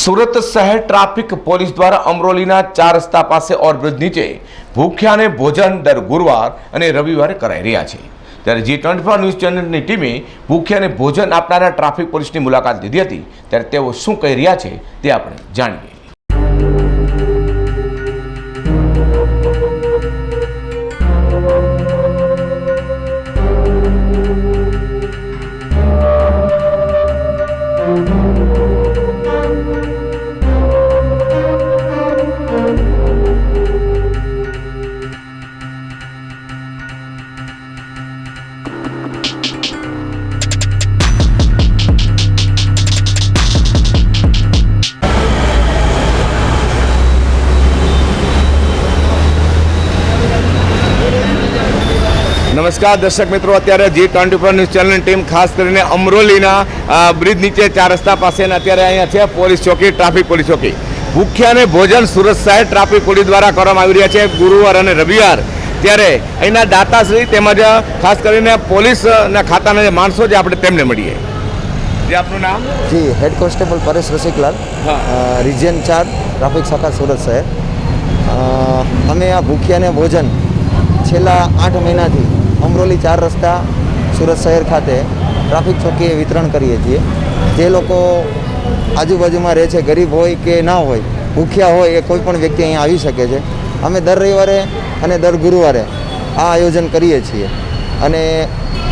સુરત શહેર traffic police દ્વારા અમરોલીના ચાર રસ્તા પાસે ઓવરબ્રિજ નીચે ભૂખ્યાને ભોજન દર ગુરુવાર અને રવિવારે કરાઈ રહ્યા છે. ત્યારે જી ટ્વેન્ટી ફોર ન્યૂઝ ચેનલની ટીમે ભૂખ્યાને ભોજન આપનારા ટ્રાફિક પોલીસની મુલાકાત લીધી હતી. ત્યારે તેઓ શું કહી રહ્યા છે તે આપણે જાણીએ. નમસ્કાર દર્શક મિત્રો અત્યારે જી ટ્વેન્ટી ફોર ન્યૂઝ ચેનલની ટીમ ખાસ કરીને અમરોલીના બ્રિજ નીચે ચાર રસ્તા પાસે અત્યારે અહીંયા છે પોલીસ ચોકી ટ્રાફિક પોલીસ ચોકી. ભૂખ્યાને ભોજન સુરત શહેર ટ્રાફિક પોલીસ દ્વારા કરવામાં આવી રહ્યા છે. ગુરુવાર અને રવિવાર ત્યારે અહીંના દાતાશ્રી તેમજ ખાસ કરીને પોલીસના ખાતાના જે માણસો છે આપણે તેમને મળીએ. જે આપનું નામ? જી head constable Paresh Rasiklal. Region ચાર ટ્રાફિક શાખા સુરત શહેર અમે આ ભૂખ્યાને ભોજન છેલ્લા આઠ મહિનાથી અમરોલી ચાર રસ્તા સુરત શહેર ખાતે ટ્રાફિક ચોકીએ વિતરણ કરીએ છીએ. જે લોકો આજુબાજુમાં રહે છે, ગરીબ હોય કે ના હોય, ભૂખ્યા હોય એ કોઈ પણ વ્યક્તિ અહીંયા આવી શકે છે. અમે દર રવિવારે અને દર ગુરુવારે આ આયોજન કરીએ છીએ. અને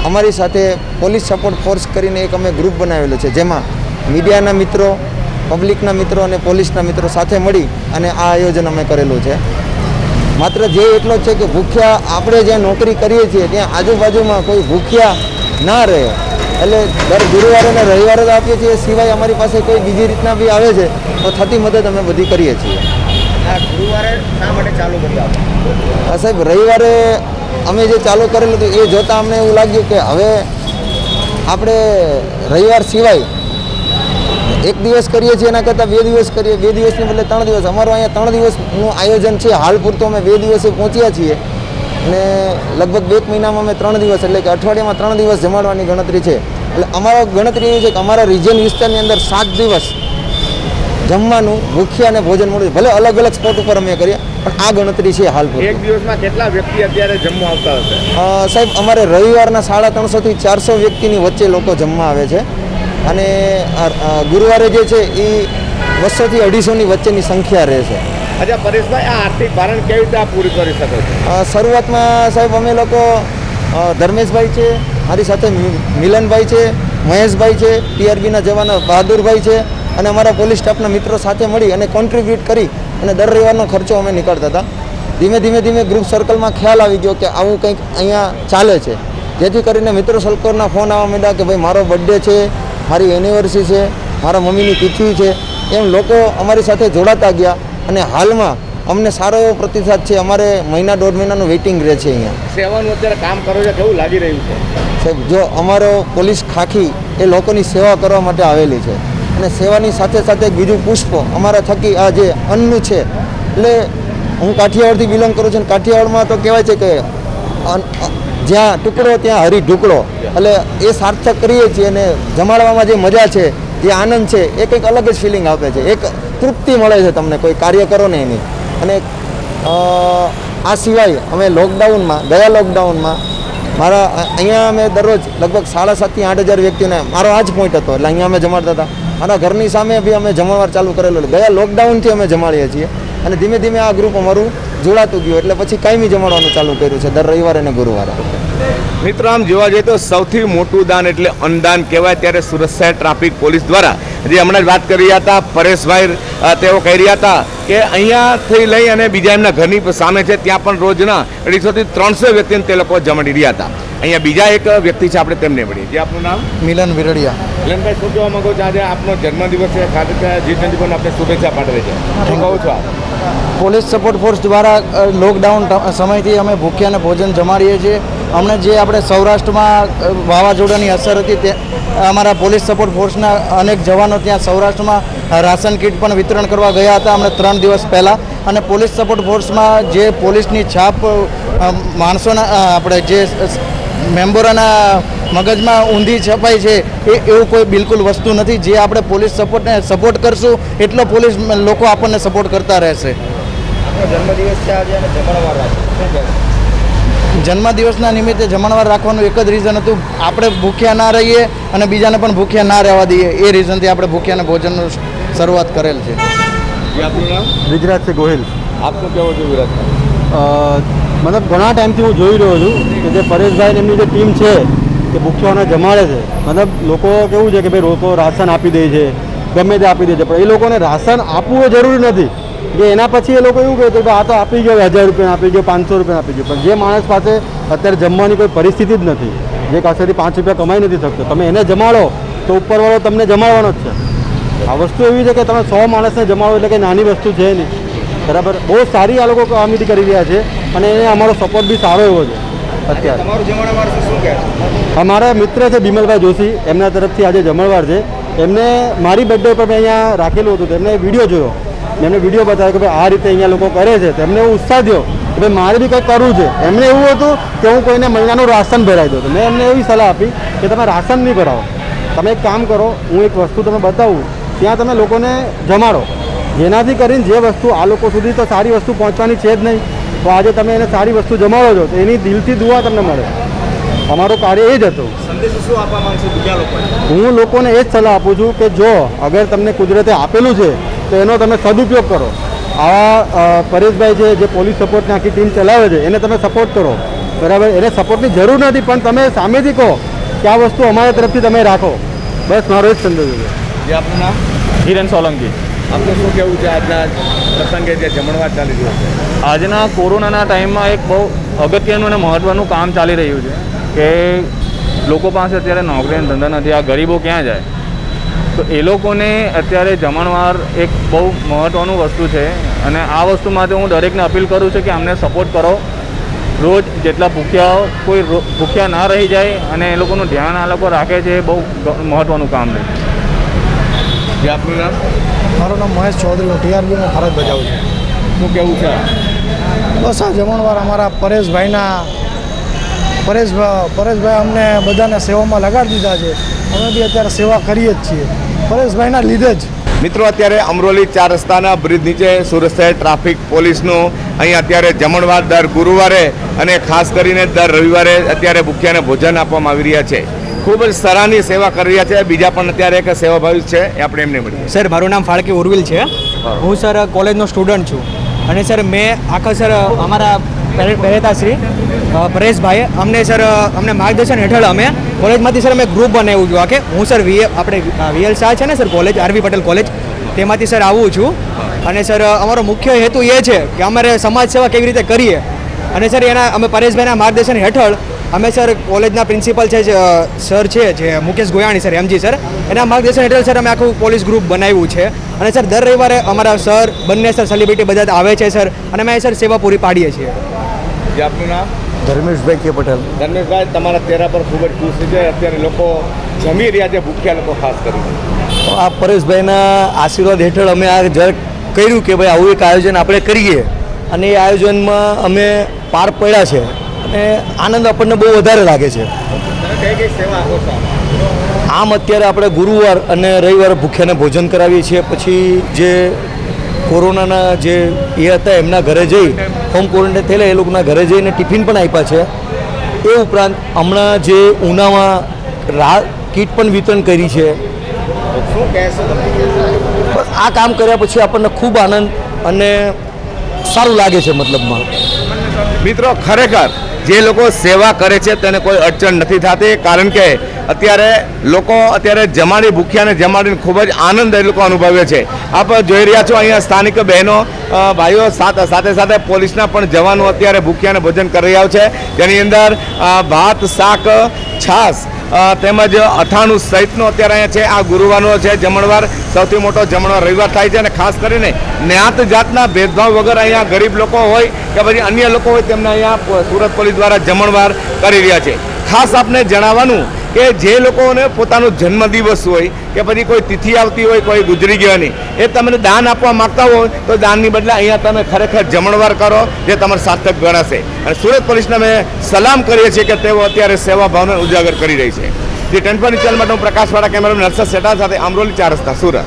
અમારી સાથે પોલીસ સપોર્ટ ફોર્સ કરીને એક અમે ગ્રુપ બનાવેલો છે, જેમાં મીડિયાના મિત્રો, પબ્લિકના મિત્રો અને પોલીસના મિત્રો સાથે મળી અને આ આયોજન અમે કરેલું છે. માત્ર જે એટલો જ છે કે ભૂખ્યા આપણે જ્યાં નોકરી કરીએ છીએ ત્યાં આજુબાજુમાં કોઈ ભૂખ્યા ના રહે. એટલે દર ગુરુવારે અને રવિવારે તો આપીએ છીએ સિવાય અમારી પાસે કોઈ બીજી રીતના બી આવે છે તો થતી મદદ અમે બધી કરીએ છીએ. ગુરુવારે શા માટે ચાલુ કર્યું સાહેબ રવિવારે અમે જે ચાલુ કરેલું હતું એ જોતાં અમને એવું લાગ્યું કે હવે આપણે રવિવાર સિવાય એક દિવસ કરીએ છીએ એના કરતાં બે દિવસ કરીએ બે દિવસની બદલે ત્રણ દિવસ. અમારું અહીંયા ત્રણ દિવસનું આયોજન છે. હાલ પૂરતું અમે બે દિવસે પહોંચ્યા છીએ. અને લગભગ બે મહિનામાં અમે ત્રણ દિવસ એટલે કે અઠવાડિયામાં ત્રણ દિવસ જમાડવાની ગણતરી છે. એટલે અમારો ગણતરી એવી છે કે અમારા રિજિયન વિસ્તારની અંદર સાત દિવસ જમવાનું મુખ્ય અને ભોજન મળ્યું ભલે અલગ અલગ સ્પોટ ઉપર અમે કરીએ પણ આ ગણતરી છે હાલ એક દિવસમાં કેટલા વ્યક્તિ અત્યારે જમવા આવતા હશે? સાહેબ અમારે રવિવારના સાડા ત્રણસોથી ચારસો વ્યક્તિની વચ્ચે લોકો જમવા આવે છે. અને ગુરુવારે જે છે એ બસોથી અઢીસોની વચ્ચેની સંખ્યા રહે છે. અચ્છા પરેશભાઈ આ આર્થિક ભારણ કેવી રીતે આપ પૂરી કરી શકો છો? શરૂઆતમાં સાહેબ અમે લોકો ધર્મેશભાઈ છે મારી સાથે મિલનભાઈ છે મહેશભાઈ છે ટીઆરબીના જવાનો બહાદુરભાઈ છે અને અમારા પોલીસ સ્ટાફના મિત્રો સાથે મળી અને કોન્ટ્રીબ્યુટ કરી અને દર રવિવારનો ખર્ચો અમે નીકળતા હતા. ધીમે ધીમે ધીમે ગ્રુપ સર્કલમાં ખ્યાલ આવી ગયો કે આવું કંઈક અહીંયા ચાલે છે. જેથી કરીને મિત્રો સર્કલના ફોન આવવા માંડ્યા કે ભાઈ મારો બર્થડે છે મારી એનિવર્સરી છે મારા મમ્મીની તિથિ છે એમ લોકો અમારી સાથે જોડાતા ગયા અને હાલમાં અમને સારો એવો પ્રતિસાદ છે અમારે મહિના દોઢ મહિનાનું વેઇટિંગ રહે છે અહીંયા. સેવાનું અત્યારે કામ કરો છો કેવું લાગી રહ્યું છે? સાહેબ જો અમારો પોલીસ ખાખી એ લોકોની સેવા કરવા માટે આવેલી છે અને સેવાની સાથે સાથે બીજું પુષ્પ અમારા થકી આ જે અન્નનું છે એટલે હું કાઠિયાવાડથી બિલોંગ કરું છું અને કાઠિયાવાડમાં તો કહેવાય છે કે જ્યાં ટુકડો, ત્યાં હરી ઢુકડો. એટલે એ સાર્થક કરીએ છીએ અને જમાડવામાં જે મજા છે, જે આનંદ છે, એ કંઈક અલગ જ ફિલિંગ આપે છે. એક તૃપ્તિ મળે છે તમને, કોઈ કાર્ય કરો ને એની. અને આ સિવાય અમે લોકડાઉનમાં ગયા લોકડાઉનમાં મારા, અહીંયા અમે દરરોજ લગભગ સાડા સાતથી આઠ હજાર વ્યક્તિને મારો આ જ પોઈન્ટ હતો. એટલે અહીંયા અમે જમાડતા હતા. મારા ઘરની સામે બી અમે જમણવાર ચાલુ કરેલું. ગયા લોકડાઉનથી અમે જમાડીએ છીએ. અને ધીમે ધીમે આ ગ્રુપ અમારું જોડાતું ગયું. એટલે પછી કાયમી જમાડવાનું ચાલુ કર્યું છે, દર રવિવારે અને ગુરુવારે. મિત્રો આમ જોવા જઈએ તો સૌથી મોટું દાન એટલે અન્નદાન કહેવાય. ત્યારે સુરત શહેર ટ્રાફિક પોલીસ દ્વારા જે હમણાં જ વાત કરી રહ્યા હતા પરેશભાઈ તેઓ કહી રહ્યા હતા કે અહીંયાથી લઈ અને બીજા એમના ઘરની સામે છે ત્યાં પણ રોજના અઢીસોથી ત્રણસો વ્યક્તિને તે લોકો જમાડી રહ્યા હતા. અહીંયા બીજા એક વ્યક્તિ છે આપણે તેમને મળીએ. જે આપનું નામ? મિલન વિરડિયા. મિલનભાઈ શું કહેવા માગો છો? આજે આપનો જન્મદિવસ છે. ખાતે જી ટ્વેન્ટી પણ આપણે શુભેચ્છા પાઠવે છે. શું કહો છો આપ? પોલીસ સપોર્ટ ફોર્સ દ્વારા લોકડાઉન સમયથી અમે ભૂખ્યાને ભોજન જમાડીએ છીએ. અમને જે આપણે સૌરાષ્ટ્રમાં વાવાઝોડાની અસર હતી તે, અમારા પોલીસ સપોર્ટ ફોર્સના અનેક જવાનો ત્યાં સૌરાષ્ટ્રમાં રાશન કીટ પણ વિતરણ કરવા ગયા હતા અમને ત્રણ દિવસ પહેલાં. અને પોલીસ સપોર્ટ ફોર્સમાં જે પોલીસની છાપ માણસોના આપણે જે મેમ્બરોના મગજમાં ઊંધી છપાઈ છે, એ, એવું કોઈ બિલકુલ વસ્તુ નથી. જે આપણે પોલીસ સપોર્ટને સપોર્ટ કરશું, એટલો પોલીસ લોકો આપણને સપોર્ટ કરતા રહેશે. જન્મદિવસ છે આજે જન્મદિવસના નિમિત્તે જમણવાર રાખવાનું એક જ રીઝન હતું. આપણે ભૂખ્યા ના રહીએ અને બીજાને પણ ભૂખ્યા ના રહેવા દઈએ. એ રીઝનથી આપણે ભૂખ્યાને ભોજનનું શરૂઆત કરેલ છે. જે છે ગોહિલ. આપનું કેવો છે છો વિરાજ મતલબ ઘણા ટાઈમથી હું જોઈ રહ્યો છું કે જે પરેશભાઈ એમની જે ટીમ છે તે ભૂખ્યાઓને જમાડે છે. મતલબ લોકો કેવું છે કે ભાઈ લોકો રાશન આપી દે છે ગમે તે આપી દે છે. પણ એ લોકોને રાશન આપવું એ જરૂરી નથી. કે એના પછી એ લોકો એવું કહે કે આ તો આપી ગયો હજાર રૂપિયા આપી ગયો પાંચસો રૂપિયા આપી ગયો. પણ જે માણસ પાસે અત્યારે જમવાની કોઈ પરિસ્થિતિ જ નથી જે પાસેથી પાંચ રૂપિયા કમાઈ નથી શકતો. તમે એને જમાડો તો ઉપરવાળો તમને જમાડવાનો જ છે. આ વસ્તુ એવી છે કે તમે સો માણસને જમાડો એટલે કે નાની વસ્તુ છે નહીં. બરાબર? બહુ સારી આ લોકો કામગીરી કરી રહ્યા છે અને એને અમારો સપોર્ટ બી સારો એવો છે. અત્યારે. અમારા મિત્ર છે બિમલભાઈ જોશી એમના તરફથી આજે જમણવાર છે. એમને મારી બર્થડે પર મેં અહીંયા રાખેલું હતું તેમને એમને વીડિયો જોયો. મેં એમને વીડિયો બતાવ્યો કે ભાઈ આ રીતે અહીંયા લોકો કરે છે. તેમને ઉત્સાહ થયો કે ભાઈ મારે બી કંઈક કરવું છે. એમને એવું હતું કે હું કોઈને મહિનાનું રાશન ભરાઈ દઉં. તો મેં એમને એવી સલાહ આપી કે તમે રાશન નહીં ભરાવો. તમે એક કામ કરો હું એક વસ્તુ તમે બતાવું. ત્યાં તમે લોકોને જમાડો. જેનાથી કરીને જે વસ્તુ આ લોકો સુધી તો સારી વસ્તુ પહોંચવાની છે જ નહીં. તો આજે તમે એને સારી વસ્તુ જમાડો છો તો એની દિલથી દુઆ તમને મળે. અમારો કાર્ય એ જ હતું. હું લોકોને એ જ સલાહ આપું છું કે જો અગર તમને કુદરતે આપેલું છે તો એનો તમે સદુપયોગ કરો. આવા પરેશભાઈ છે જે પોલીસ સપોર્ટની આખી ટીમ ચલાવે છે એને તમે સપોર્ટ કરો. બરાબર? એને સપોર્ટની જરૂર નથી પણ તમે સામેથી કહો કે આ વસ્તુ અમારા તરફથી તમે રાખો. બસ મારો જ સંદેશ છે. જે આપનું નામ? હિરેન સોલંકી. આપનું શું કહેવું છે આજના પ્રસંગે જે જમણવાર ચાલી રહ્યો છે? આજના કોરોનાના ટાઈમમાં એક બહુ અગત્યનું અને મહત્ત્વનું કામ ચાલી રહ્યું છે કે લોકો પાસે અત્યારે નોકરી ધંધા નથી આ ગરીબો ક્યાં જાય? તો એ લોકોને અત્યારે જમણવાર એક બહુ મહત્ત્વનું વસ્તુ છે અને આ વસ્તુ માટે હું દરેકને અપીલ કરું છું કે અમને સપોર્ટ કરો. રોજ જેટલા ભૂખ્યા કોઈ ભૂખ્યા ના રહી જાય અને એ લોકોનું ધ્યાન આ લોકો રાખે છે એ બહુ મહત્ત્વનું કામ છે. જે આપનું નામ? મારું નામ મહેશ ચૌધરી હું ટીઆરબીમાં ફરજ બજાવું છું. શું કહેવું છે? બસ આ જમણવાર અમારા પરેશભાઈના પરેશ પરેશભાઈ અમને બધાને સેવામાં લગાડી દીધા છે. અમે બી અત્યારે સેવા કરીએ જ છીએ. પરેશભાઈના લીધે જ. મિત્રો અત્યારે અમરોલી ચાર રસ્તાના બ્રિજ નીચે સુરત શહેર ટ્રાફિક પોલીસનું અહીં અત્યારે જમણવાર દર ગુરુવારે અને ખાસ કરીને દર રવિવારે અત્યારે ભૂખ્યાને ભોજન આપવામાં આવી રહ્યા છે. ખૂબ જ સરાહની સેવા કરી રહ્યા છે. બીજા પણ અત્યારે એક સેવાભાવી છે. એ આપણે એમને મળીએ. સર મારું નામ ફાળકે ઉર્વિલ છે. હું સર કોલેજનો સ્ટુડન્ટ છું. અને સર મેં આખા સર અમારા પહેરેતાશ્રી શ્રી પરેશભાઈ અમને સર અમને માર્ગદર્શન હેઠળ અમે કોલેજમાંથી સર અમે ગ્રુપ બનાવ્યું છું આખે હું સર વી આપણે વીએલ શાહ છે ને sir, college R V Patel college, તેમાંથી સર આવું છું. અને સર અમારો મુખ્ય હેતુ એ છે કે અમારે સમાજ સેવા કેવી રીતે કરીએ. અને સર એના અમે પરેશભાઈના માર્ગદર્શન હેઠળ અમે સર કોલેજના પ્રિન્સિપલ છે જે, સર છે જે Mukesh Goyani sir M G sir એના માર્ગદર્શન હેઠળ સર અમે આખું પોલીસ ગ્રુપ બનાવ્યું છે. અને સર દર રવિવારે અમારા સર બંને સર સેલિબ્રિટી બધા જ આવે છે સર અને અમે સર સેવા પૂરી પાડીએ છીએ. જે આપનું નામ? ધર્મેશભાઈ કે પટેલ. ધર્મેશભાઈ તમારા ચહેરા પર ખૂબ જ ખુશી છે. અત્યારે લોકો જમી રહ્યા છે ભૂખ્યા લોકો ખાસ કરીને. આ પરેશભાઈના આશીર્વાદ હેઠળ અમે આ જરાક કર્યું કે ભાઈ આવું એક આયોજન આપણે કરીએ. અને એ આયોજનમાં અમે પાર પડ્યા છે અને આનંદ આપણને બહુ વધારે લાગે છે. આમ અત્યારે આપણે ગુરુવાર અને રવિવારે ભૂખ્યાને ભોજન કરાવીએ છીએ. પછી જે કોરોનાના જે એ હતા, એમના ઘરે જઈ હોમ ક્વોરન્ટાઇન થયેલા, એ લોકોના ઘરે જઈને ટિફિન પણ આપ્યા છે. એ ઉપરાંત હમણાં જે ઉનામાં રા, કીટ પણ વિતરણ કરી છે. આ કામ કર્યા પછી આપણને ખૂબ આનંદ અને સારું લાગે છે મતલબમાં. મિત્રો, ખરેખર જે લોકો સેવા કરે છે તેને કોઈ અડચણ નથી થતી, કારણ કે અત્યારે લોકો અત્યારે જમાડી ભૂખ્યાને જમાડીને ખૂબ જ આનંદ એ લોકો અનુભવે છે. આપ જોઈ રહ્યા છો, અહીંયા સ્થાનિક બહેનો ભાઈઓ સાથે સાથે પોલીસના પણ જવાનો અત્યારે ભૂખ્યાને ભોજન કરી રહ્યા છે. જેની અંદર ભાત, શાક, છાશ તેમજ અઠાણું સહિતનો અત્યારે અહીંયા છે, આ ગુરુવારનો છે, જમણવાર, સૌથી મોટો જમણવાર રવિવાર થાય છે અને ખાસ કરીને જ્ઞાત જાતના ભેદભાવ વગર અહીંયા ગરીબ લોકો હોય કે પછી અન્ય લોકો હોય તેમને અહીંયા સુરત પોલીસ દ્વારા જમણવાર કરી રહ્યા છે. ખાસ આપને જણાવવાનું કે જે લોકોને પોતાનો જન્મદિવસ હોય, કે પછી કોઈ તિથિ આવતી હોય, કોઈ ગુજરી ગયાની એ તમને દાન આપવા માંગતા હોય, તો દાનની બદલે અહીંયા તમે ખરેખર જમણવાર કરો, જે તમારે સાર્થક ગણાશે. અને સુરત પોલીસને અમે સલામ કરીએ છીએ કે તેઓ અત્યારે સેવા ભાવને ઉજાગર કરી રહી છે. જે ટનપની ચેનલ માટે હું પ્રકાશવાળા કેમેરા નરસદ સેટા સાથે અમરોલી ચાર રસ્તા, સુરત.